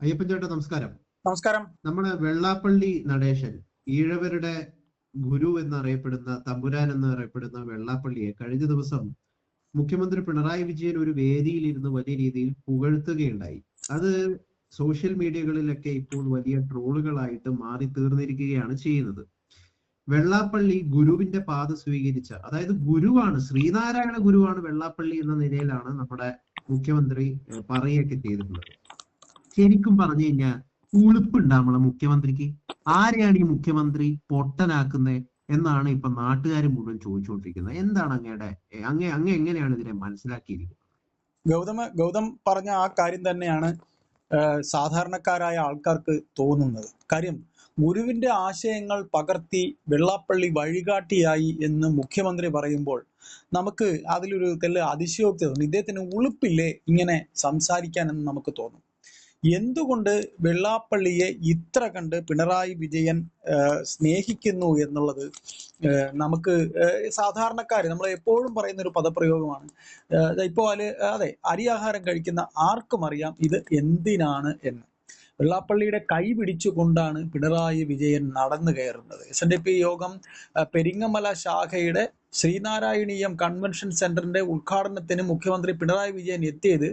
അയ്യപ്പൻ ചേട്ടാ നമസ്കാരം. നമസ്കാരം. നമ്മൾ വെള്ളാപ്പള്ളി നടേശൻ ഈഴവരുടെ ഗുരു എന്നറിയപ്പെടുന്ന തമ്പുരാൻ എന്നറിയപ്പെടുന്ന വെള്ളാപ്പള്ളിയെ കഴിഞ്ഞ ദിവസം മുഖ്യമന്ത്രി പിണറായി വിജയൻ ഒരു വേദിയിൽ ഇരുന്ന് വലിയ രീതിയിൽ പുകഴ്ത്തുകയുണ്ടായി. അത് സോഷ്യൽ മീഡിയകളിലൊക്കെ ഇപ്പോൾ വലിയ ട്രോളുകളായിട്ട് മാറി തീർന്നിരിക്കുകയാണ് ചെയ്യുന്നത്. വെള്ളാപ്പള്ളി ഗുരുവിന്റെ പാത സ്വീകരിച്ച അതായത് ഗുരുവാണ് ശ്രീനാരായണ ഗുരുവാണ് വെള്ളാപ്പള്ളി എന്ന നിലയിലാണ് നമ്മുടെ മുഖ്യമന്ത്രി പറയുകയൊക്കെ ചെയ്തിട്ടുള്ളത്. ശരിക്കും പറഞ്ഞു കഴിഞ്ഞാൽ ഉളുപ്പ് ഉണ്ടാവണം മുഖ്യമന്ത്രിക്ക്. ആരെയാണ് ഈ മുഖ്യമന്ത്രി പൊട്ടനാക്കുന്നത് എന്നാണ് ഇപ്പൊ നാട്ടുകാർ മുഴുവൻ ചോദിച്ചുകൊണ്ടിരിക്കുന്നത്. എന്താണ് അങ്ങയുടെ അങ്ങേ അങ്ങ് എങ്ങനെയാണ് ഇതിനെ മനസ്സിലാക്കിയിരിക്കുന്നത്? ഗൗതമ ഗൗതം പറഞ്ഞ ആ കാര്യം തന്നെയാണ് സാധാരണക്കാരായ ആൾക്കാർക്ക് തോന്നുന്നത്. കാര്യം ഗുരുവിന്റെ ആശയങ്ങൾ പകർത്തി വെള്ളാപ്പള്ളി വഴികാട്ടിയായി എന്ന് മുഖ്യമന്ത്രി പറയുമ്പോൾ നമുക്ക് അതിലൊരു തെല്ല് അതിശയോക്തി തോന്നും. ഇദ്ദേഹത്തിന് ഉളുപ്പില്ലേ ഇങ്ങനെ സംസാരിക്കാൻ എന്ന് നമുക്ക് തോന്നും. എന്തുകൊണ്ട് വെള്ളാപ്പള്ളിയെ ഇത്ര കണ്ട് പിണറായി വിജയൻ സ്നേഹിക്കുന്നു എന്നുള്ളത് നമുക്ക് സാധാരണക്കാർ നമ്മൾ എപ്പോഴും പറയുന്ന ഒരു പദപ്രയോഗമാണ് ഇപ്പോൾ അൽ അതെ അരിയാഹാരം കഴിക്കുന്ന ആർക്കും അറിയാം ഇത് എന്തിനാണ് എന്ന്. വെള്ളാപ്പള്ളിയുടെ കൈ പിടിച്ചുകൊണ്ടാണ് പിണറായി വിജയൻ നടന്നു കയറുന്നത്. എസ് എൻ ഡി പി യോഗം പെരിങ്ങമല ശാഖയുടെ ശ്രീനാരായണീയം കൺവെൻഷൻ സെന്ററിന്റെ ഉദ്ഘാടനത്തിന് മുഖ്യമന്ത്രി പിണറായി വിജയൻ എത്തിയത്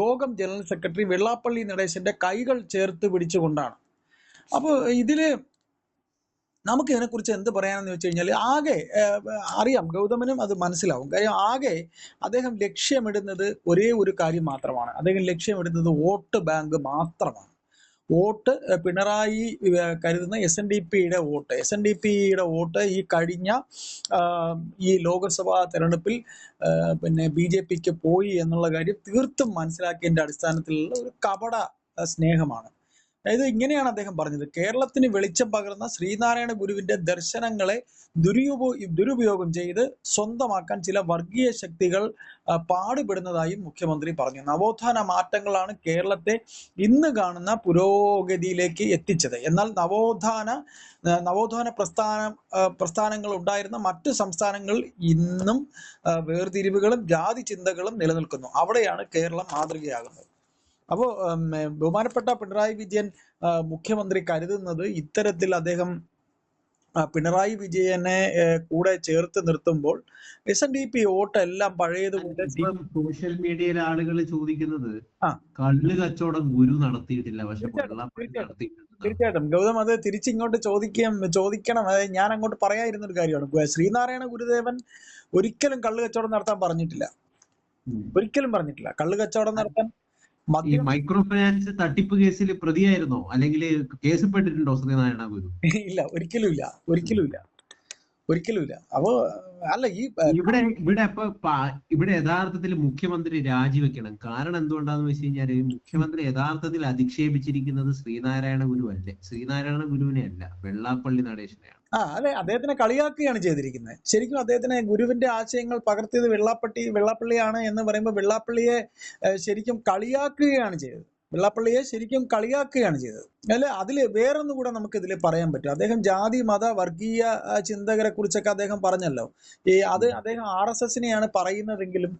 യോഗം ജനറൽ സെക്രട്ടറി വെള്ളാപ്പള്ളി നടേശന്റെ കൈകൾ ചേർത്ത് പിടിച്ചുകൊണ്ടാണ്. അപ്പോൾ ഇതിൽ നമുക്ക് ഇതിനെക്കുറിച്ച് എന്ത് പറയാനെന്ന് വെച്ച് കഴിഞ്ഞാൽ ആകെ അറിയാം ഗൗതമനും അത് മനസ്സിലാവും. കാര്യം ആകെ അദ്ദേഹം ലക്ഷ്യമിടുന്നത് ഒരേ ഒരു കാര്യം മാത്രമാണ്. അദ്ദേഹം ലക്ഷ്യമിടുന്നത് വോട്ട് ബാങ്ക് മാത്രമാണ്. വോട്ട് പിണറായി കരുതുന്ന എസ് എൻ ഡി പിയുടെ വോട്ട്. എസ് എൻ ഡി പിയുടെ വോട്ട് ഈ കഴിഞ്ഞ ഈ ലോക്സഭാ തെരഞ്ഞെടുപ്പിൽ പിന്നെ ബി ജെ പിക്ക് പോയി എന്നുള്ള കാര്യം തീർത്തും മനസ്സിലാക്കിയതിന്റെ അടിസ്ഥാനത്തിലുള്ള ഒരു കപട സ്നേഹമാണ്. അതായത് ഇങ്ങനെയാണ് അദ്ദേഹം പറഞ്ഞത്. കേരളത്തിന് വെളിച്ചം പകർന്ന ശ്രീനാരായണ ഗുരുവിന്റെ ദർശനങ്ങളെ ദുരുപയോ ദുരുപയോഗം ചെയ്ത് സ്വന്തമാക്കാൻ ചില വർഗീയ ശക്തികൾ പാടുപെടുന്നതായും മുഖ്യമന്ത്രി പറഞ്ഞു. നവോത്ഥാന മാറ്റങ്ങളാണ് കേരളത്തെ ഇന്ന് കാണുന്ന പുരോഗതിയിലേക്ക് എത്തിച്ചത്. എന്നാൽ നവോത്ഥാന നവോത്ഥാന പ്രസ്ഥാന പ്രസ്ഥാനങ്ങൾ ഉണ്ടായിരുന്ന മറ്റു സംസ്ഥാനങ്ങൾ ഇന്നും വേർതിരിവുകളും ജാതി ചിന്തകളും നിലനിൽക്കുന്നു. അവിടെയാണ് കേരളം മാതൃകയാകുന്നത്. അപ്പോൾ ബഹുമാനപ്പെട്ട പിണറായി വിജയൻ മുഖ്യമന്ത്രി കരുതുന്നത് ഇത്തരത്തിൽ അദ്ദേഹം പിണറായി വിജയനെ കൂടെ ചേർത്ത് നിർത്തുമ്പോൾ S N D P vote എല്ലാം പഴയതുപോലെ സോഷ്യൽ മീഡിയയിൽ ആളുകൾ ചോദിക്കുന്നത്. കള്ള് കച്ചവടം ഗുരു നടത്തിയിട്ടില്ല പക്ഷെ തീർച്ചയായിട്ടും ഗൗതം അത് തിരിച്ചിങ്ങോട്ട് ചോദിക്കാം ചോദിക്കണം. അതായത് ഞാൻ അങ്ങോട്ട് പറയാതിരുന്ന ഒരു കാര്യമാണ് ശ്രീനാരായണ ഗുരുദേവൻ ഒരിക്കലും കള്ള് കച്ചവടം നടത്താൻ പറഞ്ഞിട്ടില്ല. ഒരിക്കലും പറഞ്ഞിട്ടില്ല. കള്ള് കച്ചവടം നടത്താൻ ഈ മൈക്രോ ഫിനാൻസ് തട്ടിപ്പ് കേസിൽ പ്രതിയായിരുന്നോ? അല്ലെങ്കിൽ കേസ് പെട്ടിട്ടുണ്ടോ ശ്രീനാരായണ ഗുരു? ഇല്ല ഒരിക്കലും ഇല്ല ഒരിക്കലും ഇല്ല ഒരിക്കലും ഇല്ല. അപ്പോ അല്ല ഈ ഇവിടെ ഇവിടെ അപ്പൊ ഇവിടെ യഥാർത്ഥത്തിൽ മുഖ്യമന്ത്രി രാജിവെക്കണം. കാരണം എന്തുകൊണ്ടാന്ന് വെച്ച് കഴിഞ്ഞാൽ മുഖ്യമന്ത്രി യഥാർത്ഥത്തിൽ അധിക്ഷേപിച്ചിരിക്കുന്നത് ശ്രീനാരായണ ഗുരു അല്ലേ? ശ്രീനാരായണ ഗുരുവിനെ അല്ല വെള്ളാപ്പള്ളി നടേശനെയാണ്. ആ അതെ അദ്ദേഹത്തിനെ കളിയാക്കുകയാണ് ചെയ്തിരിക്കുന്നത്. ശരിക്കും അദ്ദേഹത്തിന് ഗുരുവിന്റെ ആശയങ്ങൾ പകർത്തിയത് വെള്ളാപ്പട്ടി വെള്ളാപ്പള്ളിയാണ് എന്ന് പറയുമ്പോൾ വെള്ളാപ്പള്ളിയെ ശരിക്കും കളിയാക്കുകയാണ് ചെയ്തത്. വെള്ളാപ്പള്ളിയെ ശരിക്കും കളിയാക്കുകയാണ് ചെയ്തത്. അല്ലെ? അതിൽ വേറൊന്നും കൂടെ നമുക്ക് ഇതിൽ പറയാൻ പറ്റും. അദ്ദേഹം ജാതി മത വർഗീയ ചിന്തകരെ കുറിച്ചൊക്കെ അദ്ദേഹം പറഞ്ഞല്ലോ. ഈ അത് അദ്ദേഹം ആർ എസ് എസിനെയാണ് പറയുന്നതെങ്കിലും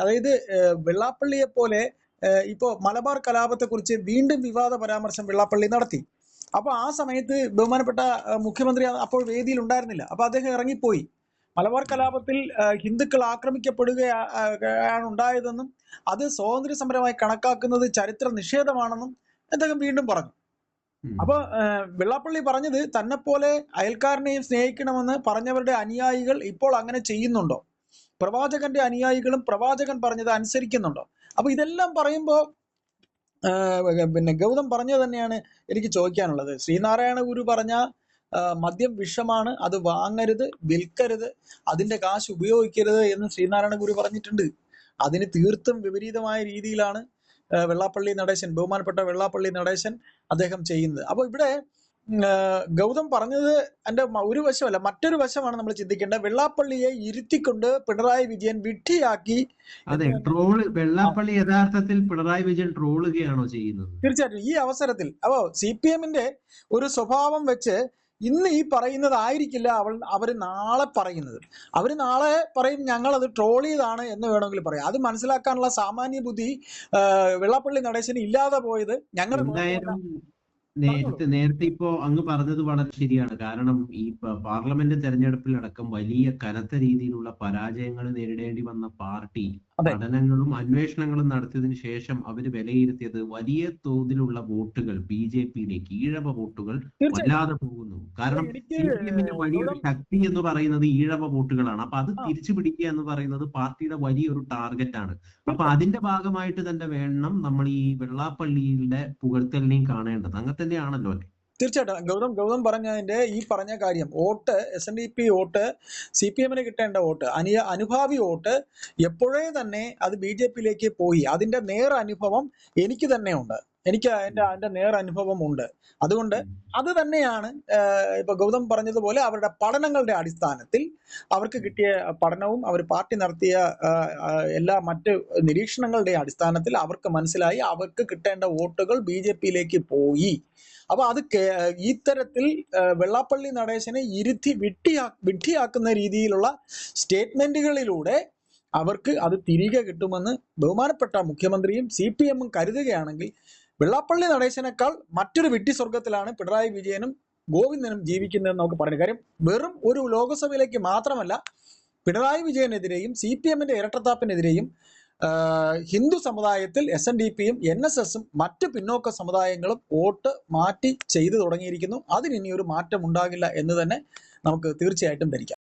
അതായത് വെള്ളാപ്പള്ളിയെ പോലെ ഇപ്പോ മലബാർ കലാപത്തെ കുറിച്ച് വീണ്ടും വിവാദ പരാമർശം വെള്ളാപ്പള്ളി നടത്തി. അപ്പൊ ആ സമയത്ത് ബഹുമാനപ്പെട്ട മുഖ്യമന്ത്രി അപ്പോൾ വേദിയിൽ ഉണ്ടായിരുന്നില്ല അപ്പൊ അദ്ദേഹം ഇറങ്ങിപ്പോയി. മലബാർ കലാപത്തിൽ ഹിന്ദുക്കൾ ആക്രമിക്കപ്പെടുകയാണ് ഉണ്ടായതെന്നും അത് സ്വാതന്ത്ര്യ സമരമായി കണക്കാക്കുന്നത് ചരിത്ര നിഷേധമാണെന്നും അദ്ദേഹം വീണ്ടും പറഞ്ഞു. അപ്പൊ വെള്ളാപ്പള്ളി പറഞ്ഞത് തന്നെ പോലെ അയൽക്കാരനെയും സ്നേഹിക്കണമെന്ന് പറഞ്ഞവരുടെ അനുയായികൾ ഇപ്പോൾ അങ്ങനെ ചെയ്യുന്നുണ്ടോ? പ്രവാചകന്റെ അനുയായികളും പ്രവാചകൻ പറഞ്ഞത് അനുസരിക്കുന്നുണ്ടോ? അപ്പൊ ഇതെല്ലാം പറയുമ്പോ ആ, പിന്നെ ഗൗതം പറഞ്ഞത് തന്നെയാണ് എനിക്ക് ചോദിക്കാനുള്ളത്. ശ്രീനാരായണ ഗുരു പറഞ്ഞ മദ്യം വിഷമാണ് അത് വാങ്ങരുത് വിൽക്കരുത് അതിന്റെ കാശ് ഉപയോഗിക്കരുത് എന്ന് ശ്രീനാരായണ ഗുരു പറഞ്ഞിട്ടുണ്ട്. അതിന് തീർത്തും വിപരീതമായ രീതിയിലാണ് വെള്ളാപ്പള്ളി നടേശൻ ബഹുമാനപ്പെട്ട വെള്ളാപ്പള്ളി നടേശൻ അദ്ദേഹം ചെയ്യുന്നത്. അപ്പൊ ഇവിടെ ഗൗതം പറഞ്ഞത് എന്റെ ഒരു വശമല്ല മറ്റൊരു വശമാണ് നമ്മൾ ചിന്തിക്കേണ്ടത്. വെള്ളാപ്പള്ളിയെ ഇരുത്തിക്കൊണ്ട് പിണറായി വിജയൻ വിഡ്ഢിയാക്കി അതെ ട്രോൾ വെള്ളാപ്പള്ളി യഥാർത്ഥത്തിൽ പിണറായി വിജയൻ ട്രോളുകയാണോ ചെയ്യുന്നത്? തീർച്ചയായിട്ടും ഈ അവസരത്തിൽ. അപ്പോ സി പി എമ്മിന്റെ ഒരു സ്വഭാവം വെച്ച് ഇന്ന് ഈ പറയുന്നതായിരിക്കില്ല അവൾ അവർ നാളെ പറയുന്നത്. അവർ നാളെ പറയും ഞങ്ങൾ അത് ട്രോൾ ചെയ്താണ് എന്ന് വേണമെങ്കിൽ പറയാം. അത് മനസ്സിലാക്കാനുള്ള സാമാന്യ ബുദ്ധി വെള്ളാപ്പള്ളി നടേശന് ഇല്ലാതെ പോയത് ഞങ്ങളുടെ നേരത്തെ നേരത്തെ ഇപ്പോ അങ്ങ് പറഞ്ഞത് വളരെ ശരിയാണ്. കാരണം ഈ പാർലമെന്റ് പാർലമെന്റ് തെരഞ്ഞെടുപ്പിലടക്കം വലിയ കനത്ത രീതിയിലുള്ള പരാജയങ്ങൾ നേരിടേണ്ടി വന്ന പാർട്ടി. പഠനങ്ങളും അന്വേഷണങ്ങളും നടത്തിയതിനു ശേഷം അവർ വിലയിരുത്തിയത് വലിയ തോതിലുള്ള വോട്ടുകൾ ബി ജെ പിയിലേക്ക് ഈഴവ വോട്ടുകൾ വല്ലാതെ പോകുന്നു. കാരണം സി പി എമ്മിന്റെ വലിയൊരു ശക്തി എന്ന് പറയുന്നത് ഈഴവ വോട്ടുകളാണ്. അപ്പൊ അത് തിരിച്ചു പിടിക്കുക എന്ന് പറയുന്നത് പാർട്ടിയുടെ വലിയൊരു ടാർഗറ്റ് ആണ് അപ്പൊ അതിന്റെ ഭാഗമായിട്ട് തന്നെ വേണം നമ്മൾ ഈ വെള്ളാപ്പള്ളിയുടെ പുകഴ്ത്തലിനെയും കാണേണ്ടത്. അങ്ങനെ തന്നെയാണല്ലോ അല്ലെ? തീർച്ചയായിട്ടും. ഗൗതം ഗൗതം പറഞ്ഞതിന്റെ ഈ പറഞ്ഞ കാര്യം vote S N D P vote C P എമ്മിന് കിട്ടേണ്ട വോട്ട് അനിയ അനുഭാവി വോട്ട് എപ്പോഴേ തന്നെ അത് ബി ജെ പിയിലേക്ക് പോയി. അതിന്റെ നേർ അനുഭവം എനിക്ക് തന്നെ ഉണ്ട്. എനിക്ക് അതിന്റെ അതിന്റെ നേർ അനുഭവം ഉണ്ട് അതുകൊണ്ട് അത് തന്നെയാണ് ഇപ്പൊ ഗൗതം പറഞ്ഞതുപോലെ അവരുടെ പഠനങ്ങളുടെ അടിസ്ഥാനത്തിൽ അവർക്ക് കിട്ടിയ പഠനവും അവർ പാർട്ടി നടത്തിയ എല്ലാ മറ്റ് നിരീക്ഷണങ്ങളുടെ അടിസ്ഥാനത്തിൽ അവർക്ക് മനസ്സിലായി അവർക്ക് കിട്ടേണ്ട വോട്ടുകൾ ബി ജെ പിയിലേക്ക് പോയി. അപ്പൊ അത് ഇത്തരത്തിൽ വെള്ളാപ്പള്ളി നടേശനെ ഇരുത്തി വിട്ടിയാ വിട്ടിയാക്കുന്ന രീതിയിലുള്ള സ്റ്റേറ്റ്മെന്റുകളിലൂടെ അവർക്ക് അത് തിരികെ കിട്ടുമെന്ന് ബഹുമാനപ്പെട്ട മുഖ്യമന്ത്രിയും സി പി എമ്മും കരുതുകയാണെങ്കിൽ വെള്ളാപ്പള്ളി നടേശനേക്കാൾ മറ്റൊരു വിട്ടി സ്വർഗത്തിലാണ് പിണറായി വിജയനും ഗോവിന്ദനും ജീവിക്കുന്നതെന്ന് നമുക്ക് പറയുന്നത് കാര്യം വെറും ഒരു ലോകസഭയിലേക്ക് മാത്രമല്ല പിണറായി വിജയനെതിരെയും സി പി എമ്മിന്റെ ഇരട്ടത്താപ്പിനെതിരെയും ഹിന്ദു സമുദായത്തിൽ എസ് എൻ ഡി പിയും എൻ എസ് എസും മറ്റ് പിന്നോക്ക സമുദായങ്ങളും വോട്ട് മാറ്റി ചെയ്തു തുടങ്ങിയിരിക്കുന്നു. അതിന് ഇനി ഒരു മാറ്റം ഉണ്ടാകില്ല എന്ന് തന്നെ നമുക്ക് തീർച്ചയായിട്ടും ധരിക്കാം.